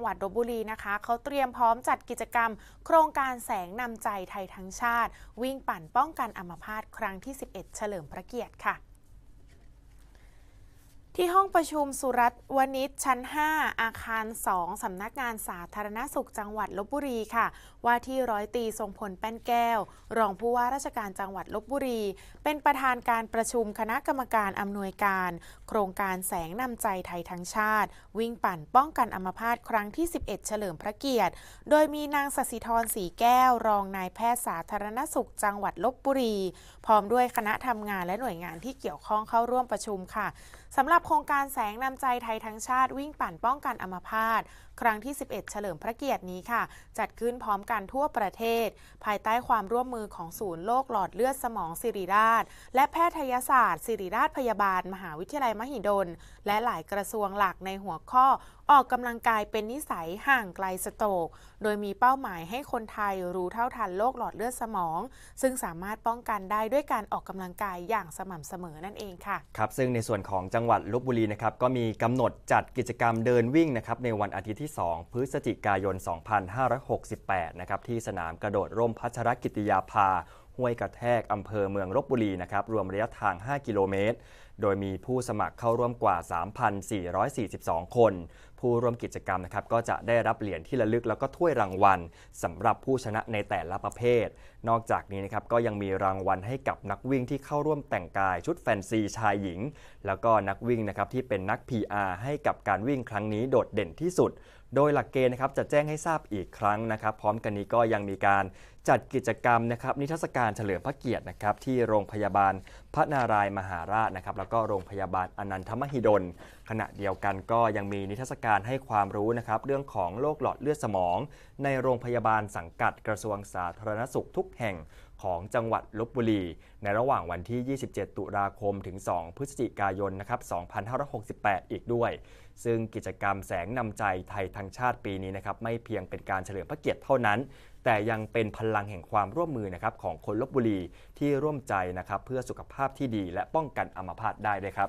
จังหวัดลบบุรีนะคะเขาเตรียมพร้อมจัดกิจกรรม โครงการแสงนำใจไทยทั้งชาติ วิ่งปั่นป้องกันอัมพาตครั้งที่ 11 เฉลิมพระเกียรติค่ะ ที่ห้องประชุมสุรัตน์วณิชชั้น 5 อาคาร 2 สำนักงานสาธารณสุขจังหวัดลบบุรีค่ะ ว่าที่ร้อยตีทรงพลแป้นแก้ว รองผู้ว่าราชการจังหวัดลบบุรี เป็นประธานการประชุมคณะกรรมการอำนวยการ โครงการแสงนำใจไทยทั้งชาติ วิ่งปั่นป้องกันอัมพาตครั้งที่ 11 เฉลิมพระเกียรติ โดยมีนางสศิธรสีแก้ว รองนายแพทย์สาธารณสุขจังหวัดลบบุรี พร้อมด้วยคณะทำงานและหน่วยงานที่เกี่ยวข้องเข้าร่วมประชุมค่ะสำหรับโครงการแสงนำใจไทยทั้งชาติวิ่งปั่นป้องกันอัมพาต ครั้งที่ 11 เฉลิมพระเกียรตินี้ค่ะ จัดขึ้นพร้อมกันทั่วประเทศ ภายใต้ความร่วมมือของศูนย์โรคหลอดเลือดสมองสิริราช และแพทยศาสตร์ศิริราชพยาบาล มหาวิทยาลัยมหิดล และหลายกระทรวงหลักในหัวข้อออกกำลังกายเป็นนิสัยห่างไกลสโตรก โดยมีเป้าหมายให้คนไทยรู้เท่าทันโรคหลอดเลือดสมอง ซึ่งสามารถป้องกันได้ด้วยการออกกำลังกายอย่างสม่ำเสมอนั่นเองค่ะ ครับ ซึ่งในส่วนของจังหวัดลบบุรีนะครับ ก็มีกำหนดจัดกิจกรรมเดินวิ่งนะครับในวันอาทิตย์ที่2 พฤศจิกายน 2568 นะครับที่สนามกระโดดร่มพัชรกิติยาภา ห้วยกระแทกอำเภอเมืองลบบุรีนะครับรวมระยะทาง 5 กิโลเมตร โดยมีผู้สมัครเข้าร่วมกว่า 3,442 คน ผู้ร่วมกิจกรรมนะครับก็จะได้รับเหรียญที่ระลึกแล้วก็ถ้วยรางวัลสำหรับผู้ชนะในแต่ละประเภท นอกจากนี้นะครับก็ยังมีรางวัลให้กับนักวิ่งที่เข้าร่วมแต่งกายชุดแฟนซีชายหญิง แล้วก็นักวิ่งนะครับที่เป็นนัก PR ให้กับการวิ่งครั้งนี้โดดเด่นที่สุดโดยหลักเกณฑ์นะครับจะแจ้งให้ทราบอีกครั้งนะครับ พร้อมกันนี้ก็ยังมีการจัดกิจกรรมนะครับนิทรรศการเฉลิมพระเกียรตินะครับที่โรงพยาบาลพระนารายมหาราชนะครับแล้วก็โรงพยาบาลอนันทมหิดล ขณะเดียวกันก็ยังมีนิทรรศการให้ความรู้นะครับเรื่องของโรคหลอดเลือดสมอง ในโรงพยาบาลสังกัดกระทรวงสาธารณสุขทุกแห่ง ของจังหวัดลบบุรี ในระหว่างวันที่ 27 ตุลาคมถึง 2 พฤศจิกายนนะครับ2568 อีกด้วย ซึ่งกิจกรรมแสงนำใจไทยทั้งชาติปีนี้นะครับไม่เพียงเป็นการเฉลิมพระเกียรติเท่านั้น แต่ยังเป็นพลังแห่งความร่วมมือนะครับของคนลบบุรีที่ร่วมใจนะครับเพื่อสุขภาพที่ดีและป้องกันอัมพาตได้ด้วยครับ